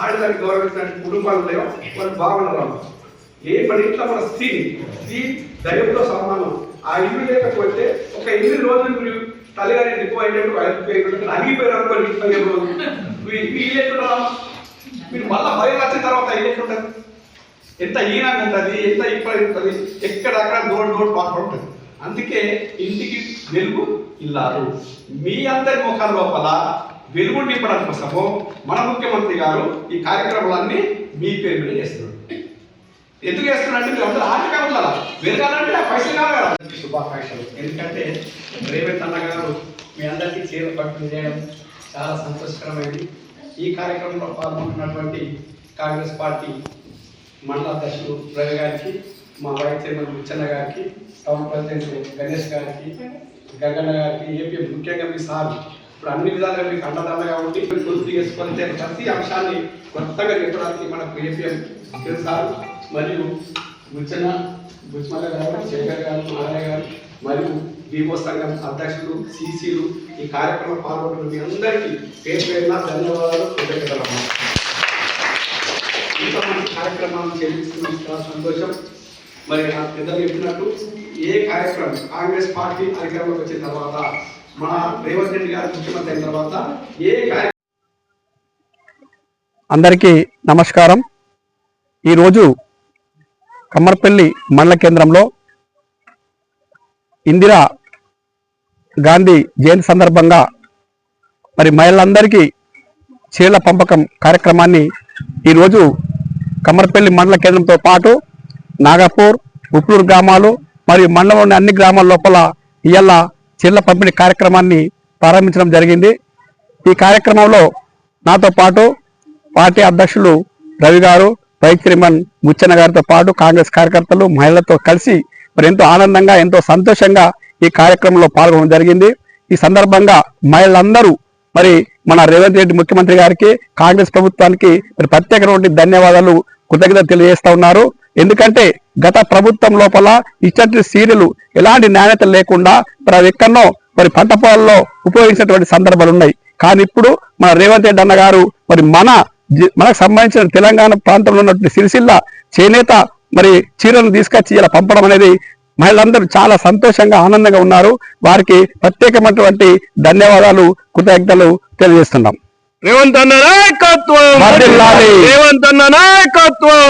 ఆడదాన్ని గౌరవించడానికి కుటుంబాలు లేవో వాళ్ళు బాగున్నారు ఏ పని ఇంట్లో మన స్త్రీ స్త్రీ దైవంతో సమానం. ఆ ఇల్లు లేకపోతే ఒక ఎనిమిది రోజులు మీరు తల్లిగారి ఎక్కువ అయినట్టు అడిగిపోయారు అనుకోండి పదిహేను రోజులు మీ మీ ఇల్లు ఎట్లుంటారా మీరు మళ్ళీ భయం వచ్చిన తర్వాత ఇల్లు ఎట్లుంటుంది ఎంత ఈనంగా ఉంటుంది ఎంత ఇప్పటి ఉంటుంది ఎక్కడక్కడ డోర్ డోర్ పాట ఉంటుంది. అందుకే ఇంటికి వెలుగు ఇల్లారు మీ అందరి ముఖం లోపల వెలుగు నింపడం కోసము మన ముఖ్యమంత్రి గారు ఈ కార్యక్రమాలన్నీ మీ పేరు మీద చేస్తున్నారు. ఎందుకు చేస్తున్నారంటే మీరు అందరూ ఆర్థిక ఉండాలా వెలగాలంటే ఆ పైసలు కావాలి శుభాకాంక్షలు. ఎందుకంటే రేవంత్ అన్న గారు మీ అందరికీ చీర పంపిణీ చేయడం చాలా సంతోషకరమైనది ఈ కార్యక్రమంలో పాల్గొంటున్నటువంటి కాంగ్రెస్ పార్టీ మండల అధ్యక్షులు రవి గారికి మా వైస్ చైర్మన్ ముచ్చన్న గారికి టౌన్ ప్రెసిడెంట్ గణేష్ గారికి గగన్న గారికి ఏపీ ముఖ్యంగా మీ సార్ ఇప్పుడు అన్ని విధాలుగా మీకు అండదండగా ఉండి గుర్తు చేసుకుంటే ప్రతి అంశాన్ని కొత్తగా చెప్పడానికి మనకు ఏపీఎం సార్ మరియు ముచ్చన్న బుజ్మల గారు శేఖర్ గారు నారాయణ గారు మరియు వివో సంఘం అధ్యక్షులు సిసిలు ఈ కార్యక్రమం పాల్గొంటున్న మీ అందరికీ పేరు పేరున ధన్యవాదాలు కృతజ్ఞతలు. ఇంత మంచి కార్యక్రమాలను చేయించుకున్న చాలా సంతోషం. మరి నా పెద్దలు చెప్పినట్టు ఏ కార్యక్రమం కాంగ్రెస్ పార్టీ అధికారంలోకి వచ్చిన తర్వాత మన రేవంత్ రెడ్డి గారు ముఖ్యమంత్రి అయిన తర్వాత ఏ అందరికీ నమస్కారం. ఈరోజు కమ్మర్పల్లి మండల కేంద్రంలో ఇందిరా గాంధీ జయంతి సందర్భంగా మరి మహిళలందరికీ చీరల పంపకం కార్యక్రమాన్ని ఈరోజు కమ్మర్పల్లి మండల కేంద్రంతో పాటు నాగపూర్ ఉప్లూరు గ్రామాలు మరియు మండలంలోని అన్ని గ్రామాల లోపల ఇవాళ చీరల పంపిణీ కార్యక్రమాన్ని ప్రారంభించడం జరిగింది. ఈ కార్యక్రమంలో నాతో పాటు పార్టీ అధ్యక్షులు రవి గారు వైస్ చైర్మన్ ముచ్చన్న గారితో పాటు కాంగ్రెస్ కార్యకర్తలు మహిళలతో కలిసి మరి ఎంతో ఆనందంగా ఎంతో సంతోషంగా ఈ కార్యక్రమంలో పాల్గొనడం జరిగింది. ఈ సందర్భంగా మహిళలందరూ మరి మన రేవంత్ రెడ్డి ముఖ్యమంత్రి గారికి కాంగ్రెస్ ప్రభుత్వానికి మరి ప్రత్యేకమైనటువంటి ధన్యవాదాలు కృతజ్ఞత తెలియజేస్తా ఉన్నారు. ఎందుకంటే గత ప్రభుత్వం లోపల ఇచ్చటి సీరియలు ఎలాంటి నాణ్యత లేకుండా మరి అవి ఎక్కడనో మరి పంట పొలాల్లో ఉపయోగించినటువంటి సందర్భాలు ఉన్నాయి. కానీ ఇప్పుడు మన రేవంత్ రెడ్డి అన్న గారు మరి మన మనకు సంబంధించిన తెలంగాణ ప్రాంతంలో ఉన్నటువంటి సిరిసిల్ల చేనేత మరి చీరలను తీసుకొచ్చి ఇలా పంపడం అనేది మహిళలందరూ చాలా సంతోషంగా ఆనందంగా ఉన్నారు. వారికి ప్రత్యేకమైనటువంటి ధన్యవాదాలు కృతజ్ఞతలు తెలియజేస్తున్నాం. రేవంత్ అన్న నాయకత్వం. రేవంత్ అన్న నాయకత్వం!